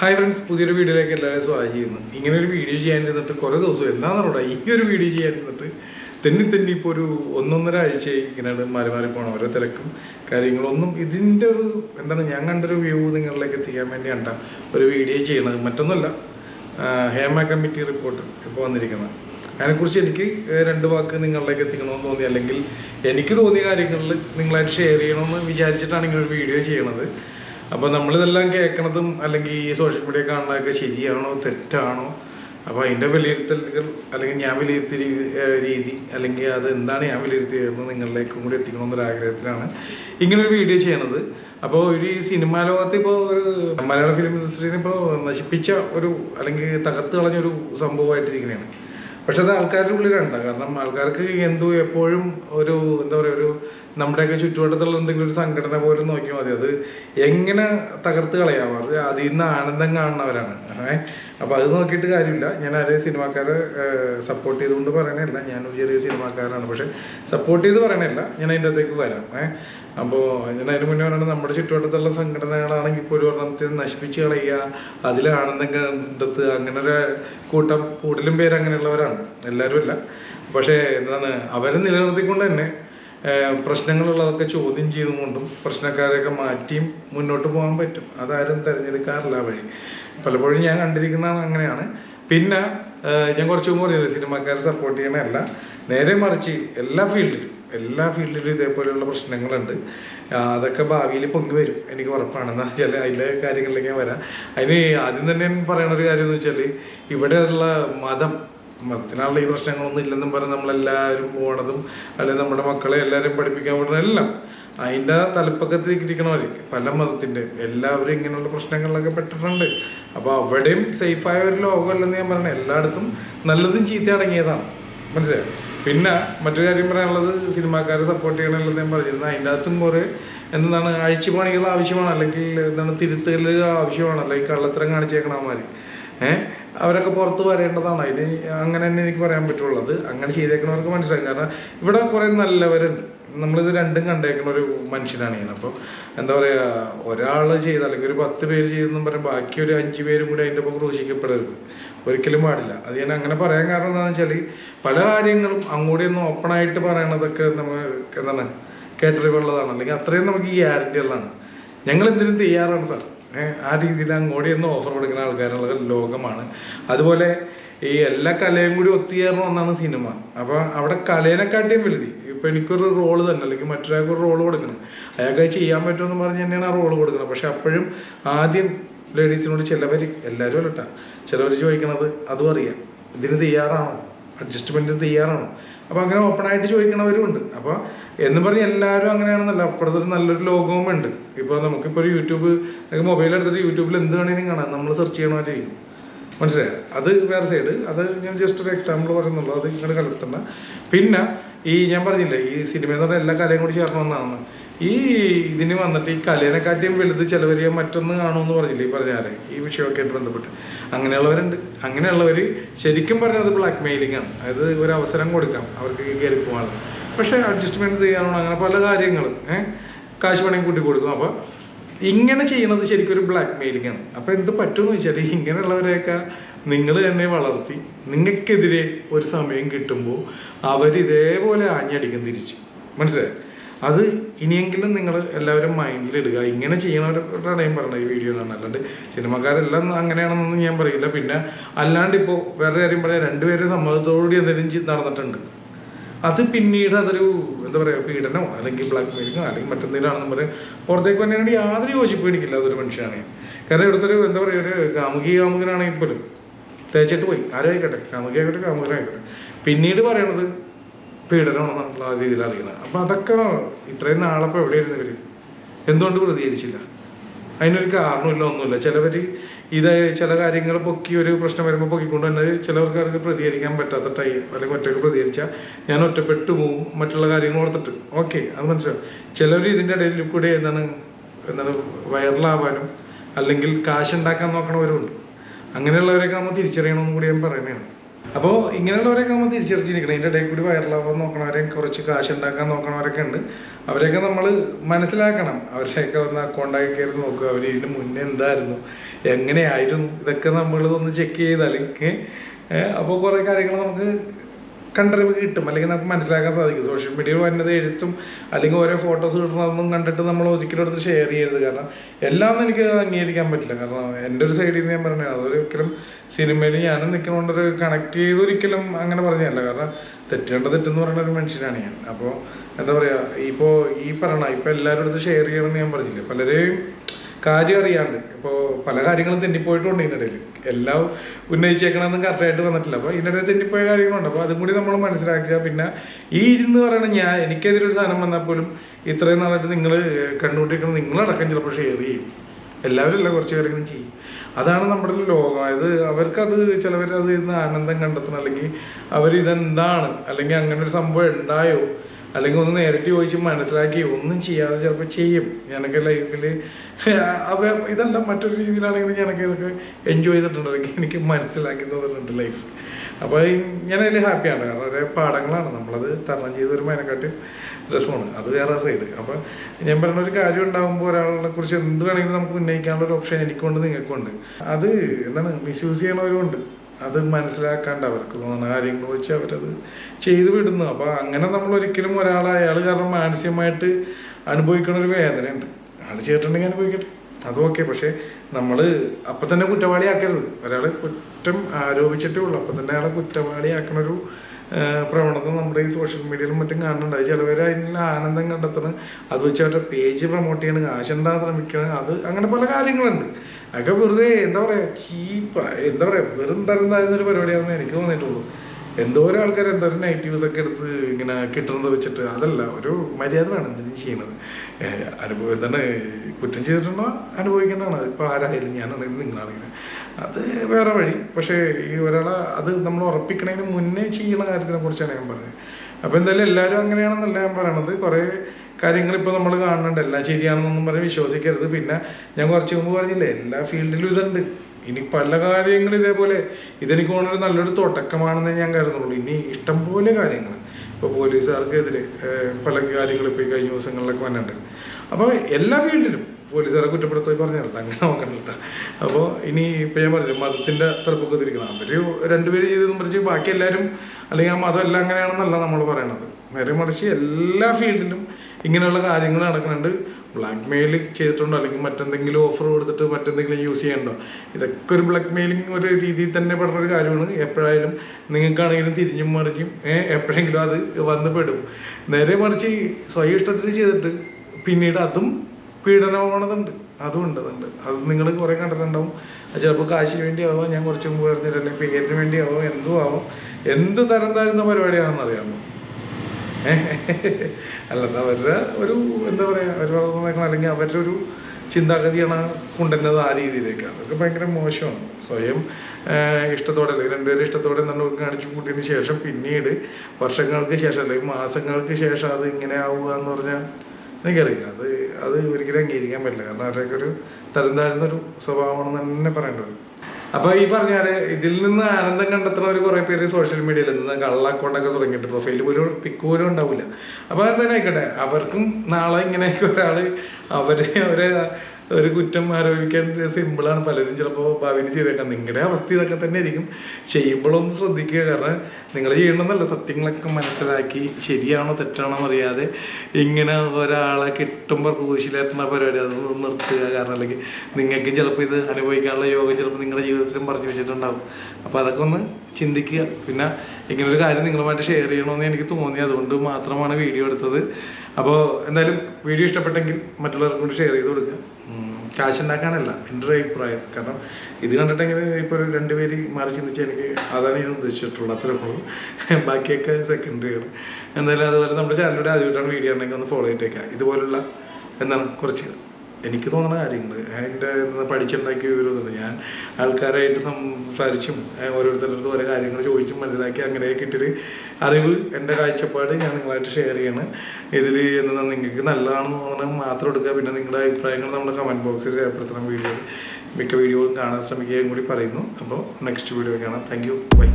Hi friends പുതിയൊരു വീഡിയോയിലേക്ക് എല്ലാവരും സ്വാഗതം ചെയ്യുന്നു. ഇങ്ങനെ ഒരു വീഡിയോ ചെയ്യാൻ ഇരുന്നിട്ട് കുറേ ദിവസം എന്താണെന്നറിയൂടാ ഈ ഒരു വീഡിയോ ചെയ്യാൻ ഇരുന്നിട്ട് തെന്നി തെന്നി ഇപ്പോൾ ഒരു ഒന്നൊന്നര ആഴ്ചയായി ഇങ്ങനെ മാറി മാറി പോകണം ഓരോ തിരക്കും കാര്യങ്ങളൊന്നും ഇതിന്റെ ഒരു എന്താണ് ഞാൻ കണ്ടൊരു വ്യൂ നിങ്ങളിലേക്ക് എത്തിക്കാൻ വേണ്ടി വേണ്ടിയാണ് ഒരു വീഡിയോ ചെയ്യണത്. മറ്റൊന്നുമല്ല ഹേമ കമ്മിറ്റി റിപ്പോർട്ട് ഇപ്പോൾ വന്നിരിക്കുന്നത്. അതിനെക്കുറിച്ച് എനിക്ക് രണ്ട് വാക്ക് നിങ്ങളിലേക്ക് എത്തിക്കണമെന്ന് തോന്നി. അല്ലെങ്കിൽ എനിക്ക് തോന്നിയ കാര്യങ്ങളിൽ നിങ്ങളായിട്ട് ഷെയർ ചെയ്യണമെന്ന് വിചാരിച്ചിട്ടാണ് ഇങ്ങനെ ഒരു വീഡിയോ ചെയ്യണത്. അപ്പോൾ നമ്മളിതെല്ലാം കേൾക്കണതും അല്ലെങ്കിൽ ഈ സോഷ്യൽ മീഡിയ കാണുന്നതൊക്കെ ശരിയാണോ തെറ്റാണോ? അപ്പോൾ അതിന്റെ വിലയിരുത്തലുകൾ അല്ലെങ്കിൽ ഞാൻ വിലയിരുത്തിയ രീതി അല്ലെങ്കിൽ അത് എന്താണ് ഞാൻ വിലയിരുത്തിയതെന്ന് നിങ്ങളിലേക്കും കൂടി എത്തിക്കണമെന്നൊരു ആഗ്രഹത്തിലാണ് ഇങ്ങനെ ഒരു വീഡിയോ ചെയ്യണത്. അപ്പോൾ ഒരു സിനിമാ ലോകത്ത് ഇപ്പോൾ ഒരു മലയാള ഫിലിം ഇൻഡസ്ട്രീനെ ഇപ്പോൾ നശിപ്പിച്ച ഒരു അല്ലെങ്കിൽ തകർത്ത് കളഞ്ഞൊരു സംഭവമായിട്ടിരിക്കുന്നതാണ് പക്ഷെ അത് ആൾക്കാരുടെ ഉള്ളിലുണ്ട് കാരണം ആൾക്കാർക്ക് എന്തോ എപ്പോഴും ഒരു എന്താ പറയുക ഒരു നമ്മുടെയൊക്കെ ചുറ്റുവട്ടത്തുള്ള എന്തെങ്കിലും ഒരു സംഘടന പോലും നോക്കിയാൽ മതി. അത് എങ്ങനെ തകർത്ത് കളയാം? അവർ അതിൽ നിന്ന് ആനന്ദം കാണുന്നവരാണ്. ഏഹ് അപ്പോൾ അത് നോക്കിയിട്ട് കാര്യമില്ല. ഞാൻ ആരെയും സിനിമാക്കാരെ സപ്പോർട്ട് ചെയ്തുകൊണ്ട് പറയണല്ല ഞാനൊരു ചെറിയ സിനിമാക്കാരാണ് പക്ഷെ സപ്പോർട്ട് ചെയ്ത് പറയണല്ല ഞാൻ അതിന്റെ അകത്തേക്ക് വരാം. ഏഹ് അപ്പോൾ ഞാൻ അതിന് മുന്നേ പറയുന്നത് നമ്മുടെ ചുറ്റുവട്ടത്തുള്ള സംഘടനകളാണെങ്കിൽ ഇപ്പോൾ ഒരു ഒരെണ്ണത്തിൽ നശിപ്പിച്ച് കളയുക അതിൽ ആനന്ദം കണ്ടെത്തുക അങ്ങനെ ഒരു കൂട്ടം കൂടുതലും പേര് അങ്ങനെയുള്ളവരാണ്. എല്ലാവരും അല്ല പക്ഷേ എന്താണ് അവരെ നിലനിർത്തിക്കൊണ്ട് തന്നെ പ്രശ്നങ്ങളുള്ളതൊക്കെ ചോദ്യം ചെയ്തുകൊണ്ടും പ്രശ്നക്കാരെയൊക്കെ മാറ്റിയും മുന്നോട്ട് പോകാൻ പറ്റും. അതാരും തിരഞ്ഞെടുക്കാറില്ല വഴി. പലപ്പോഴും ഞാൻ കണ്ടിരിക്കുന്നതാണ് അങ്ങനെയാണ്. പിന്നെ ഞാൻ കുറച്ച് മുമ്പ് പറഞ്ഞില്ലേ സിനിമാക്കാരെ സപ്പോർട്ട് ചെയ്യണമല്ല നേരെ മറിച്ച് എല്ലാ ഫീൽഡിലും എല്ലാ ഫീൽഡിലും ഇതേപോലെയുള്ള പ്രശ്നങ്ങളുണ്ട്. അതൊക്കെ ഭാവിയിൽ പൊങ്ങി വരും എനിക്ക് ഉറപ്പാണ്. എന്താ വെച്ചാൽ അതിന്റെ കാര്യങ്ങളിലേക്ക് ഞാൻ വരാം. അതിന് ആദ്യം തന്നെ പറയണ ഒരു കാര്യം എന്ന് വെച്ചാൽ ഇവിടെയുള്ള മതം മതത്തിനാണല്ലോ ഈ പ്രശ്നങ്ങളൊന്നും ഇല്ലെന്നും പറഞ്ഞ് നമ്മളെല്ലാവരും പോണതും അല്ലെങ്കിൽ നമ്മുടെ മക്കളെ എല്ലാവരും പഠിപ്പിക്കാൻ വിടുന്ന എല്ലാം അതിന്റെ തലപ്പക്കത്ത് ഇരിക്കണവർ പല മതത്തിന്റെ എല്ലാവരും ഇങ്ങനെയുള്ള പ്രശ്നങ്ങളിലൊക്കെ പെട്ടിട്ടുണ്ട്. അപ്പോൾ അവിടെയും സേഫായ ഒരു ലോകമല്ലെന്ന് ഞാൻ പറഞ്ഞത് എല്ലായിടത്തും നല്ലതും ചീത്ത അടങ്ങിയതാണ്. മനസ്സിലായോ? പിന്നെ മറ്റൊരു കാര്യം പറയാനുള്ളത് സിനിമാക്കാരെ സപ്പോർട്ട് ചെയ്യണമെന്നുള്ളത് ഞാൻ പറഞ്ഞിരുന്നു. അതിന്റെ അകത്തും കുറേ എന്താണ് അഴിച്ചുപണികൾ ആവശ്യമാണ് അല്ലെങ്കിൽ എന്താണ് തിരുത്തലുകൾ ആവശ്യമാണ് അല്ലെങ്കിൽ കള്ളത്തരം കാണിച്ചേക്കണമാര് ഏഹ്? അവരൊക്കെ പുറത്ത് വരേണ്ടതാണ്. അതിന് അങ്ങനെ തന്നെ എനിക്ക് പറയാൻ പറ്റുള്ളത് അങ്ങനെ ചെയ്തേക്കുന്നവർക്ക് മനസ്സിലായി. കാരണം ഇവിടെ കുറേ നല്ലവരുണ്ട്. നമ്മളിത് രണ്ടും കണ്ടേക്കുന്ന ഒരു മനുഷ്യനാണ് ഞാൻ. അപ്പോൾ എന്താ പറയുക ഒരാൾ ചെയ്ത അല്ലെങ്കിൽ ഒരു പത്ത് പേര് ചെയ്തെന്നും പറയും ബാക്കി ഒരു അഞ്ച് പേരും കൂടി അതിന്റെ ഒപ്പം ക്രൂശിക്കപ്പെടരുത്. ഒരിക്കലും പാടില്ല. അത് ഞാൻ അങ്ങനെ പറയാൻ കാരണം എന്താണെന്ന് വെച്ചാൽ പല കാര്യങ്ങളും അങ്ങോട്ട് ഒന്ന് ഓപ്പണായിട്ട് പറയണതൊക്കെ നമ്മൾ എന്താണ് കേട്ടറിവുള്ളതാണ്. അല്ലെങ്കിൽ അത്രയും നമുക്ക് ഈ ഗ്യാരണ്ടി ഉള്ളതാണ്. ഞങ്ങൾ എന്തിനും തയ്യാറാണ് സാർ. ആ രീതിയിൽ അങ്ങോട്ട് ഒന്ന് ഓഫർ കൊടുക്കുന്ന ആൾക്കാരുള്ള ലോകമാണ്. അതുപോലെ ഈ എല്ലാ കലയും കൂടി ഒത്തുചേർന്ന ഒന്നാണ് സിനിമ അപ്പോൾ അവിടെ കലേനെക്കാട്ടിയും വലുതി. ഇപ്പൊ എനിക്കൊരു റോൾ തന്നെ അല്ലെങ്കിൽ മറ്റൊരാൾക്ക് ഒരു റോൾ കൊടുക്കണം. അയാൾക്ക് ചെയ്യാൻ പറ്റുമെന്ന് പറഞ്ഞ് തന്നെയാണ് ആ റോൾ കൊടുക്കുന്നത്. പക്ഷെ അപ്പോഴും ആദ്യം ലേഡീസിനോട് ചിലവർ എല്ലാവരും അല്ലട്ടാ ചിലവർ ചോദിക്കണത് അതും അറിയാം. ഇതിന് തയ്യാറാണോ? അഡ്ജസ്റ്റ്മെന്റിന് തയ്യാറാണ്. അപ്പോൾ അങ്ങനെ ഓപ്പണായിട്ട് ചോദിക്കണവരും ഉണ്ട് അപ്പോൾ എന്ന് പറഞ്ഞ് എല്ലാവരും അങ്ങനെയാണെന്നല്ല അപ്പുറത്തൊരു നല്ലൊരു ലോകവും ഉണ്ട് ഇപ്പോൾ നമുക്കിപ്പോൾ ഒരു യൂട്യൂബ് മൊബൈൽ എടുത്തിട്ട് യൂട്യൂബിൽ എന്ത് വേണമെങ്കിലും കാണാം. നമ്മൾ സെർച്ച് ചെയ്യണമായിരിക്കും മനസ്സിലായോ? അത് വേറെ സൈഡ് അത് ഞാൻ ജസ്റ്റ് ഒരു എക്സാമ്പിൾ പറയുന്നുള്ളൂ. അത് ഇങ്ങോട്ട് കലർത്തണ്ട പിന്നെ ഈ ഞാൻ പറഞ്ഞില്ലേ ഈ സിനിമ എന്ന് പറഞ്ഞാൽ എല്ലാ കലയും കൂടി ചേർന്നൊന്നാണ് ഈ ഇതിന് വന്നിട്ട് ഈ കലേനെക്കാട്ടിയും വലുത് ചിലവരെയും മറ്റൊന്ന് കാണുമെന്ന് പറഞ്ഞില്ലേ ഈ പറഞ്ഞാലേ ഈ വിഷയമൊക്കെ ആയിട്ട് ബന്ധപ്പെട്ട്. അങ്ങനെയുള്ളവരുണ്ട്. അങ്ങനെയുള്ളവർ ശരിക്കും പറഞ്ഞത് ബ്ലാക്ക് മെയിലിംഗ് ആണ്. അതായത് ഒരു അവസരം കൊടുക്കാം അവർക്ക് കയറി പോകാനുള്ള. പക്ഷേ അഡ്ജസ്റ്റ്മെന്റ് ചെയ്യാനുള്ള അങ്ങനെ പല കാര്യങ്ങളും. ഏഹ്? കാശ് പണിയും കൂട്ടി കൊടുക്കും. അപ്പോൾ ഇങ്ങനെ ചെയ്യുന്നത് ശരിക്കും ഒരു ബ്ലാക്ക് മെയിലിംഗ് ആണ്. അപ്പോൾ എന്ത് പറ്റുമെന്ന് വെച്ചാൽ ഇങ്ങനെയുള്ളവരെയൊക്കെ നിങ്ങൾ തന്നെ വളർത്തി നിങ്ങൾക്കെതിരെ ഒരു സമയം കിട്ടുമ്പോൾ അവർ ഇതേപോലെ ആഞ്ഞടിക്കും തിരിച്ച്. മനസ്സിലായി? അത് ഇനിയെങ്കിലും നിങ്ങൾ എല്ലാവരും മൈൻഡിലിടുക ഇങ്ങനെ ചെയ്യണവരോടാണ് ഞാൻ പറഞ്ഞത് ഈ വീഡിയോ കാണാൻ അല്ലാണ്ട് സിനിമക്കാരെല്ലാം അങ്ങനെയാണെന്നൊന്നും ഞാൻ പറയില്ല. പിന്നെ അല്ലാണ്ട് ഇപ്പോൾ വേറെ കാര്യം പറയാം. രണ്ടുപേരെ സമ്മതത്തോടുകൂടി എന്തെങ്കിലും നടന്നിട്ടുണ്ട്. അത് പിന്നീട് അതൊരു എന്താ പറയുക പീഡനമോ അല്ലെങ്കിൽ ബ്ലാക്ക് മെയിലിങ്ങോ അല്ലെങ്കിൽ മറ്റെന്തെങ്കിലും ആണെന്ന് പറയും പുറത്തേക്ക് വന്നതിനോട് യാതൊരു യോജിപ്പും എനിക്കില്ല അതൊരു മനുഷ്യനാണ്. കാരണം ഇവിടുത്തെ എന്താ പറയുക ഒരു കാമുകി കാമുകനാണെങ്കിൽ പോലും തേച്ചിട്ട് പോയി. ആരും ആയിക്കോട്ടെ കാമുകി ആയിക്കോട്ടെ കാമുകനായിക്കോട്ടെ. പിന്നീട് പറയണത് പീഡനമാണെന്നുള്ള രീതിയിൽ അറിയണം അപ്പം അതൊക്കെ ഇത്രയും നാളപ്പോൾ എവിടെയായിരുന്നു ഇവർ എന്തുകൊണ്ട് പ്രതികരിച്ചില്ല? അതിനൊരു കാരണമില്ല ഒന്നുമില്ല. ചിലവർ ഇത് ചില കാര്യങ്ങൾ പൊക്കി ഒരു പ്രശ്നം വരുമ്പോൾ പൊക്കിക്കൊണ്ട് തന്നെ ചിലവർക്ക് അവർക്ക് പ്രതികരിക്കാൻ പറ്റാത്ത ടൈം അല്ലെങ്കിൽ ഒറ്റയ്ക്ക് പ്രതികരിച്ചാൽ ഞാൻ ഒറ്റപ്പെട്ടു പോവും മറ്റുള്ള കാര്യങ്ങൾ ഓർത്തിട്ട്. ഓക്കെ അത് മനസ്സിലാവും. ചിലവർ ഇതിന്റെ ഇടയിൽ കൂടെ എന്താണ് എന്താണ് വൈറലാവാനും അല്ലെങ്കിൽ കാശ് ഉണ്ടാക്കാൻ നോക്കണവരുണ്ട്. അങ്ങനെയുള്ളവരെയൊക്കെ നമ്മൾ തിരിച്ചറിയണമെന്നും കൂടി ഞാൻ പറയുന്നതാണ്. അപ്പോൾ ഇങ്ങനെയുള്ളവരെയൊക്കെ നമ്മൾ തിരിച്ചറിഞ്ഞിരിക്കണം. ഇതിന്റെ ഇടയിൽ കൂടി വൈറലാവാൻ നോക്കണവരെ കുറച്ച് കാശ് ഉണ്ടാക്കാൻ നോക്കണവരൊക്കെ ഉണ്ട്. അവരെയൊക്കെ നമ്മൾ മനസ്സിലാക്കണം. അവരുടെയൊക്കെ ഒന്ന് അക്കൗണ്ടായി കയറി നോക്കുക. അവർ ഇതിന് മുന്നേ എന്തായിരുന്നു? എങ്ങനെയായിരുന്നു? ഇതൊക്കെ നമ്മൾ ഒന്ന് ചെക്ക് ചെയ്താൽ അപ്പോൾ കുറേ കാര്യങ്ങൾ നമുക്ക് കണ്ടറിവ് കിട്ടും. അല്ലെങ്കിൽ നമുക്ക് മനസ്സിലാക്കാൻ സാധിക്കും. സോഷ്യൽ മീഡിയയിൽ വരുന്നത് എഴുത്തും അല്ലെങ്കിൽ ഓരോ ഫോട്ടോസ് കിട്ടണമെന്നും കണ്ടിട്ട് നമ്മൾ ഒരിക്കലും എടുത്ത് ഷെയർ ചെയ്യരുത്. കാരണം എല്ലാം എനിക്ക് അംഗീകരിക്കാൻ പറ്റില്ല. കാരണം എന്റെ ഒരു സൈഡിൽ നിന്ന് ഞാൻ പറഞ്ഞത് അതൊരിക്കലും സിനിമയിൽ ഞാനും നിൽക്കുന്നതുകൊണ്ടൊരു കണക്ട് ചെയ്ത് ഒരിക്കലും അങ്ങനെ പറഞ്ഞതല്ല കാരണം തെറ്റേണ്ട തെറ്റെന്ന് പറയുന്ന ഒരു മനുഷ്യനാണ് ഞാൻ. അപ്പോൾ എന്താ പറയുക ഇപ്പോൾ ഈ പറയണ ഇപ്പോൾ എല്ലാവരും അടുത്ത് ഷെയർ ചെയ്യണമെന്ന് ഞാൻ പറഞ്ഞില്ല. പലരെയും കാര്യം അറിയാണ്ട് ഇപ്പോൾ പല കാര്യങ്ങളും തെന്നിപ്പോയിട്ടുണ്ട് ഇതിനിടയിൽ. എല്ലാം ഉന്നയിച്ചേക്കണമെന്നും കറക്റ്റായിട്ട് വന്നിട്ടില്ല. അപ്പോൾ ഇതിനിടയിൽ തെന്നിപ്പോയ കാര്യങ്ങളുണ്ട്. അപ്പോൾ അതും കൂടി നമ്മൾ മനസ്സിലാക്കുക. പിന്നെ ഈ ഇരുന്ന് പറയണ ഞാൻ എനിക്കെതിരെ ഒരു സാധനം വന്നാൽ പോലും ഇത്രയും നാളായിട്ട് നിങ്ങൾ കണ്ടുകൊണ്ടിരിക്കുന്നത് നിങ്ങളടക്കം ചിലപ്പോൾ ഷെയർ ചെയ്യും. എല്ലാവരും അല്ല കുറച്ച് കാര്യങ്ങളും ചെയ്യും. അതാണ് നമ്മുടെ ലോകം. അതായത് അവർക്കത് ചിലവർ അത് ഇന്ന് ആനന്ദം കണ്ടെത്തണം. അല്ലെങ്കിൽ അവരിതെന്താണ് അല്ലെങ്കിൽ അങ്ങനെ ഒരു സംഭവം ഉണ്ടായോ അല്ലെങ്കിൽ ഒന്ന് നേരിട്ട് ചോദിച്ച് മനസ്സിലാക്കി ഒന്നും ചെയ്യാതെ ചിലപ്പോൾ ചെയ്യും. ഞാനൊക്കെ ലൈഫിൽ അവ ഇതല്ല മറ്റൊരു രീതിയിലാണെങ്കിൽ ഞാനൊക്കെ ഇതൊക്കെ എൻജോയ് ചെയ്തിട്ടുണ്ട്. അല്ലെങ്കിൽ എനിക്ക് മനസ്സിലാക്കി തന്നിട്ടുണ്ട് ലൈഫ് അപ്പോൾ ഞാൻ അതിൽ ഹാപ്പിയാണ് കാരണം ഒരേ പാഠങ്ങളാണ്. നമ്മളത് തരണം ചെയ്ത് വരുമ്പോൾ അതിനെക്കാട്ടും രസമാണ്. അത് വേറെ സൈഡ് അപ്പോൾ ഞാൻ പറഞ്ഞ ഒരു കാര്യം ഉണ്ടാകുമ്പോൾ ഒരാളെ കുറിച്ച് എന്ത് വേണമെങ്കിലും നമുക്ക് ഉന്നയിക്കാനുള്ള ഒരു ഓപ്ഷൻ എനിക്കുണ്ട് നിങ്ങൾക്കുണ്ട്. അത് എന്താണ് മിസ്യൂസ് ചെയ്യണവരുമുണ്ട്. അത് മനസ്സിലാക്കാണ്ട് അവർക്ക് തോന്നുന്ന കാര്യങ്ങൾ വെച്ച് അവരത് ചെയ്തു വിടുന്നു. അപ്പോൾ അങ്ങനെ നമ്മൾ ഒരിക്കലും ഒരാൾ അയാൾ കാരണം മാനസികമായിട്ട് അനുഭവിക്കുന്ന ഒരു വേദനയുണ്ട്. ആൾ ചെയ്തിട്ടുണ്ടെങ്കിൽ അനുഭവിക്കട്ടെ. അതും ഓക്കെ പക്ഷേ നമ്മൾ അപ്പം തന്നെ കുറ്റവാളിയാക്കരുത്. ഒരാളെ കുറ്റം ആരോപിച്ചിട്ടേ ഉള്ളൂ. അപ്പം തന്നെ അയാളെ കുറ്റവാളിയാക്കണ ഒരു പ്രവണത നമ്മുടെ ഈ സോഷ്യൽ മീഡിയയിലും മറ്റും കാണുന്നുണ്ട്. അത് ചിലവർ അതിന് ആനന്ദം കണ്ടെത്തണം. അത് വെച്ച് അവരുടെ പേജ് പ്രൊമോട്ട് ചെയ്യണം. കാശുണ്ടാകാൻ ശ്രമിക്കണം അത് അങ്ങനെ പല കാര്യങ്ങളുണ്ട്. അതൊക്കെ വെറുതെ എന്താ പറയുക ചീപ്പ് എന്താ പറയുക വെറും തരം താഴ്ന്ന ഒരു പരിപാടിയാണെന്ന് എനിക്ക് തോന്നിയിട്ടുള്ളൂ. എന്തോരം ആൾക്കാർ എന്തോരം നെഗറ്റീവ്സ് ഒക്കെ എടുത്ത് ഇങ്ങനെ കിട്ടുന്നത് വെച്ചിട്ട് അതല്ല ഒരു മര്യാദയാണ് എന്തിനും ചെയ്യണത് അനുഭവം എന്താണ്? കുറ്റം ചെയ്തിട്ടുണ്ടോ? അനുഭവിക്കേണ്ടതാണ്. അതിപ്പോൾ ആരായാലും ഞാനാണെങ്കിലും നിങ്ങളാണെങ്കിലും. അത് വേറെ വഴി. പക്ഷേ ഈ ഒരാളെ അത് നമ്മൾ ഉറപ്പിക്കണതിന് മുന്നേ ചെയ്യുന്ന കാര്യത്തിനെ കുറിച്ചാണ് ഞാൻ പറഞ്ഞത്. അപ്പോൾ എന്തായാലും എല്ലാവരും അങ്ങനെയാണെന്നല്ല ഞാൻ പറയണത്. കുറേ കാര്യങ്ങൾ ഇപ്പോൾ നമ്മൾ കാണുന്നുണ്ട്. എല്ലാം ശരിയാണെന്നൊന്നും പറഞ്ഞ് വിശ്വസിക്കരുത്. പിന്നെ ഞാൻ കുറച്ച് മുമ്പ് പറഞ്ഞില്ലേ എല്ലാ ഫീൽഡിലും ഇതുണ്ട്. ഇനി പല കാര്യങ്ങളും ഇതേപോലെ ഇതെനിക്ക് തോന്നുന്നൊരു നല്ലൊരു തുടക്കമാണെന്ന് ഞാൻ കരുതുന്നുള്ളൂ. ഇനി ഇഷ്ടം പോലെ കാര്യങ്ങൾ ഇപ്പോൾ പോലീസുകാർക്കെതിരെ പല കാര്യങ്ങളും ഇപ്പോൾ ഈ കഴിഞ്ഞ ദിവസങ്ങളിലൊക്കെ വന്നിട്ടുണ്ട്. അപ്പോൾ എല്ലാ ഫീൽഡിലും പോലീസുകാരെ കുറ്റപ്പെടുത്തി പറഞ്ഞിട്ടുണ്ട് അങ്ങനെ നോക്കണ്ട അപ്പോൾ ഇനി ഇപ്പം ഞാൻ പറഞ്ഞു മതത്തിന്റെ തെറുപ്പൊക്കെ തിരിക്കണം. അവർ രണ്ടുപേര് ചെയ്തതെന്ന് പറഞ്ഞ് ബാക്കി എല്ലാവരും അല്ലെങ്കിൽ ആ മതം എല്ലാം അങ്ങനെയാണെന്നല്ല നമ്മൾ പറയണത്. നേരെ മറിച്ച് എല്ലാ ഫീൽഡിലും ഇങ്ങനെയുള്ള കാര്യങ്ങൾ നടക്കുന്നുണ്ട്. ബ്ലാക്ക് മെയിൽ ചെയ്തിട്ടുണ്ടോ? അല്ലെങ്കിൽ മറ്റെന്തെങ്കിലും ഓഫർ കൊടുത്തിട്ട് മറ്റെന്തെങ്കിലും യൂസ് ചെയ്യണ്ടോ? ഇതൊക്കെ ഒരു ബ്ലാക്ക് മെയിലിംഗ് ഒരു രീതിയിൽ തന്നെ പെട്ട ഒരു കാര്യമാണ്. എപ്പോഴായാലും നിങ്ങൾക്കാണെങ്കിലും തിരിഞ്ഞും മറിഞ്ഞും എപ്പോഴെങ്കിലും അത് വന്ന് പെടും. നേരെ മറിച്ച് സ്വയം ഇഷ്ടത്തിന് ചെയ്തിട്ട് പിന്നീട് അതും പീഡനമാണതുണ്ട്. അതും ഉണ്ട് അതുണ്ട്. അത് നിങ്ങൾ കുറേ കണ്ടിട്ടുണ്ടാവും. ചിലപ്പോൾ കാശിന് വേണ്ടി ഞാൻ കുറച്ച് മുമ്പ് പറഞ്ഞിട്ട് അല്ലെങ്കിൽ പേരിന് വേണ്ടി ആവാം എന്തും ആവാം. എന്ത് തരം താഴ്ന്ന പരിപാടിയാണെന്ന് അറിയാമോ? അല്ലാതെ അവരുടെ ഒരു എന്താ പറയുക അവർ അല്ലെങ്കിൽ അവരുടെ ഒരു ചിന്താഗതിയാണ് കൊണ്ടുവരുന്നത് ആ രീതിയിലേക്ക്. അതൊക്കെ ഭയങ്കര മോശമാണ്. സ്വയം ഇഷ്ടത്തോടെ അല്ലെങ്കിൽ രണ്ടുപേരും ഇഷ്ടത്തോടെ നമ്മൾ കാണിച്ചു കൂട്ടിയതിന് ശേഷം പിന്നീട് വർഷങ്ങൾക്ക് ശേഷം അല്ലെങ്കിൽ മാസങ്ങൾക്ക് ശേഷം അത് ഇങ്ങനെ ആവുക എന്ന് പറഞ്ഞാൽ എനിക്കറിയില്ല. അത് അത് ഒരിക്കലും അംഗീകരിക്കാൻ പറ്റില്ല. കാരണം അവരുടെയൊക്കെ ഒരു തരം താഴ്ന്നൊരു സ്വഭാവമാണെന്ന് തന്നെ പറയേണ്ടി വരും. അപ്പോൾ ഈ പറഞ്ഞാൽ ഇതിൽ നിന്ന് ആനന്ദം കണ്ടെത്തുന്നവർ കുറേ പേര് സോഷ്യൽ മീഡിയയിൽ നിന്ന് കള്ള അക്കൗണ്ടൊക്കെ തുടങ്ങിയിട്ട് പ്രൊഫൈൽ പോലും പിക്ക് പോലും ഉണ്ടാവില്ല. അപ്പോൾ എന്തായാലും ആയിക്കോട്ടെ. അവർക്കും നാളെ ഇങ്ങനെയൊക്കെ ഒരാൾ അവരെ അവരെ ഒരു കുറ്റം ആരോപിക്കാൻ സിമ്പിളാണ് പലരും ചിലപ്പോൾ ഭാവിയിൽ ചെയ്തേക്കാം. നിങ്ങളുടെ അവസ്ഥ ഇതൊക്കെ തന്നെ ആയിരിക്കും. ചെയ്യുമ്പോഴൊന്ന് ശ്രദ്ധിക്കുക. കാരണം നിങ്ങൾ ചെയ്യണമെന്നല്ല. സത്യങ്ങളൊക്കെ മനസ്സിലാക്കി ശരിയാണോ തെറ്റാണോ അറിയാതെ ഇങ്ങനെ ഒരാളെ കിട്ടുമ്പോൾ കൂശിലേറ്റുന്ന പരിപാടി അത് നിർത്തുക. കാരണം അല്ലെങ്കിൽ നിങ്ങൾക്കും ചിലപ്പോൾ ഇത് അനുഭവിക്കാനുള്ള യോഗം ചിലപ്പോൾ നിങ്ങളുടെ ജീവിതത്തിലും പറഞ്ഞു വെച്ചിട്ടുണ്ടാവും. അപ്പോൾ അതൊക്കെ ഒന്ന് ചിന്തിക്കുക. പിന്നെ ഇങ്ങനൊരു കാര്യം നിങ്ങളുമായിട്ട് ഷെയർ ചെയ്യണമെന്ന് എനിക്ക് തോന്നി. അതുകൊണ്ട് മാത്രമാണ് വീഡിയോ എടുത്തത്. അപ്പോൾ എന്തായാലും വീഡിയോ ഇഷ്ടപ്പെട്ടെങ്കിൽ മറ്റുള്ളവർക്ക് കൂടി ഷെയർ ചെയ്ത് കൊടുക്കുക. ക്യാഷ് കാശുണ്ടാക്കാനല്ല എന്റെ ഒരു അഭിപ്രായം. കാരണം ഇത് കണ്ടിട്ടെങ്കിൽ ഇപ്പോൾ ഒരു രണ്ടുപേര് മാറി ചിന്തിച്ച് എനിക്ക് അതാണ് ഞാൻ ഉദ്ദേശിച്ചിട്ടുള്ളത്. അത്രേ ഉള്ളൂ. ബാക്കിയൊക്കെ സെക്കൻഡറിയാണ് എന്തായാലും അതുപോലെ നമ്മുടെ ചാനലിലൂടെ ആദ്യമായിട്ടാണ് വീഡിയോ ഉണ്ടെങ്കിൽ ഒന്ന് ഫോളോ ചെയ്തേക്കുക. ഇതുപോലുള്ള എന്താണ് കുറച്ച് എനിക്ക് തോന്നുന്ന കാര്യങ്ങൾ എന്റെ പഠിച്ചുണ്ടാക്കിയ വിവരമൊന്നുമില്ല. ഞാൻ ആൾക്കാരായിട്ട് സംസാരിച്ചും ഓരോരുത്തരുടെ അടുത്ത് ഓരോ കാര്യങ്ങൾ ചോദിച്ചും മനസ്സിലാക്കി അങ്ങനെ കിട്ടിയൊരു അറിവ് എന്റെ കാഴ്ചപ്പാട് ഞാൻ നിങ്ങളായിട്ട് ഷെയർ ചെയ്യണം. ഇതിൽ എന്താ നിങ്ങൾക്ക് നല്ലതാണെന്ന് തോന്നണം മാത്രം എടുക്കുക. പിന്നെ നിങ്ങളുടെ അഭിപ്രായങ്ങൾ നമ്മുടെ കമന്റ് ബോക്സിൽ രേഖപ്പെടുത്തണം. വീഡിയോ മിക്ക വീഡിയോകളും കാണാൻ ശ്രമിക്കുകയും കൂടി പറയുന്നു. അപ്പോൾ നെക്സ്റ്റ് വീഡിയോ കാണാം. Thank you bye